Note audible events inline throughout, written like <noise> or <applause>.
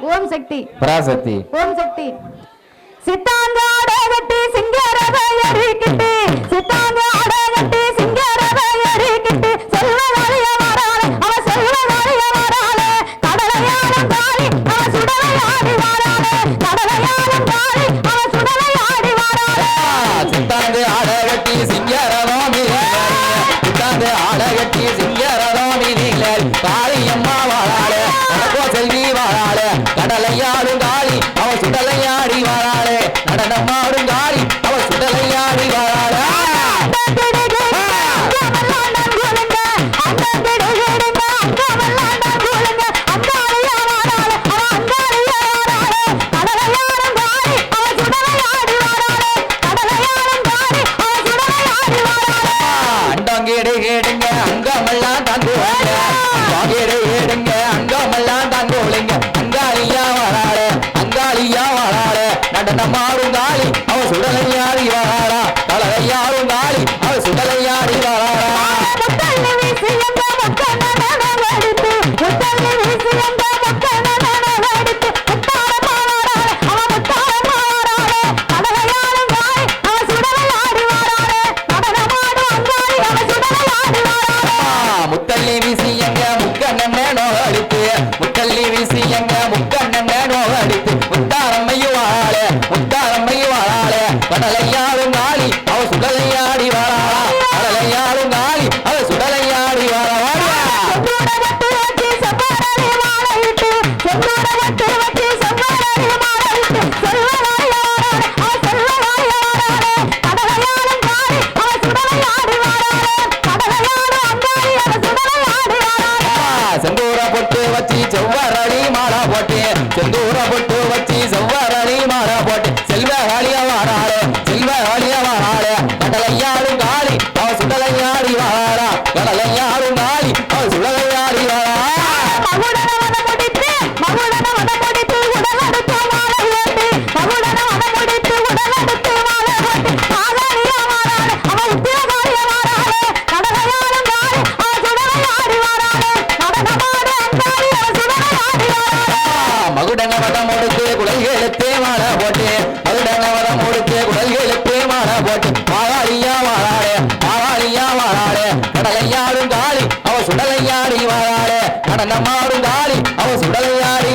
ஓம் சக்தி. பராசக்தி. ஓம் சக்தி. சித்தாங்காட வெட்டி சிங்காரவை அறிக்கிட்டு <laughs> சித்தாங்க வாங்கிடு ஏடுங்க அங்கமெல்லாம் தந்து வாங்கிடு ஏடுங்க அங்கமெல்லாம் தந்து ஒளிங்க அங்காளியா வராரு அங்காளியா வராரு நடன மாறும் காளி அவ சுடலையாடி வராரா தலையாரும் காளி அவ சுடலையாடி கண்ணன் மேனோ அடித்து வண்ணமாறு தாலி அவ சுடலையாடி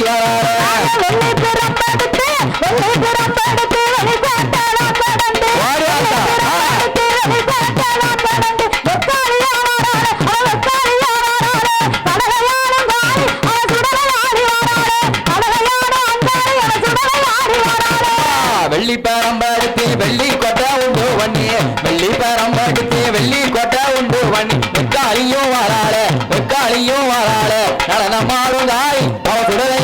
வெள்ளிப்பார ஆளுந்தாய் அவர்களுடன்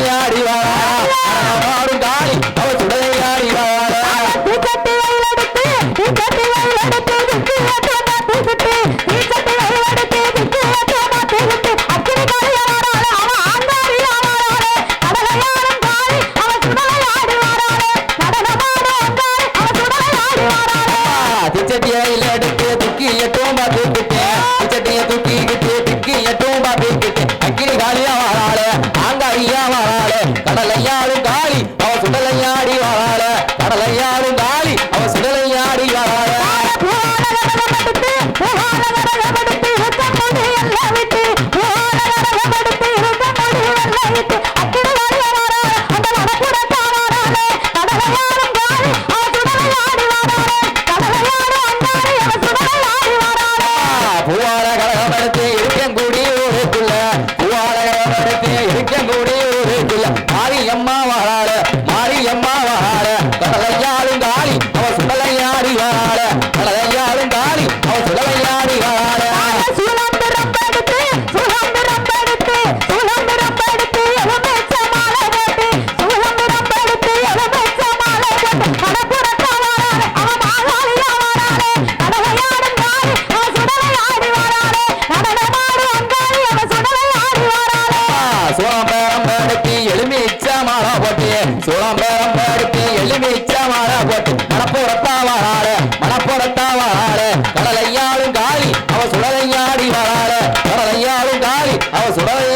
தலையாளும் ਥੋੜਾ ਇਹ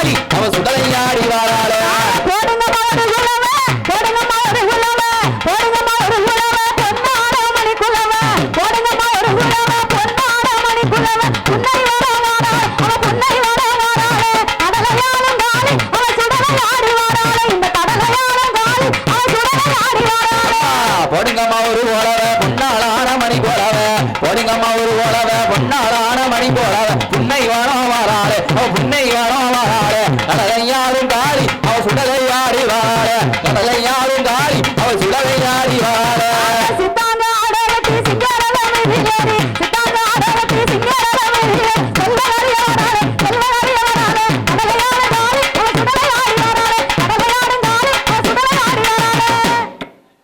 போலமா ஒரு போலவ பொன்னாலான மணி போலவ.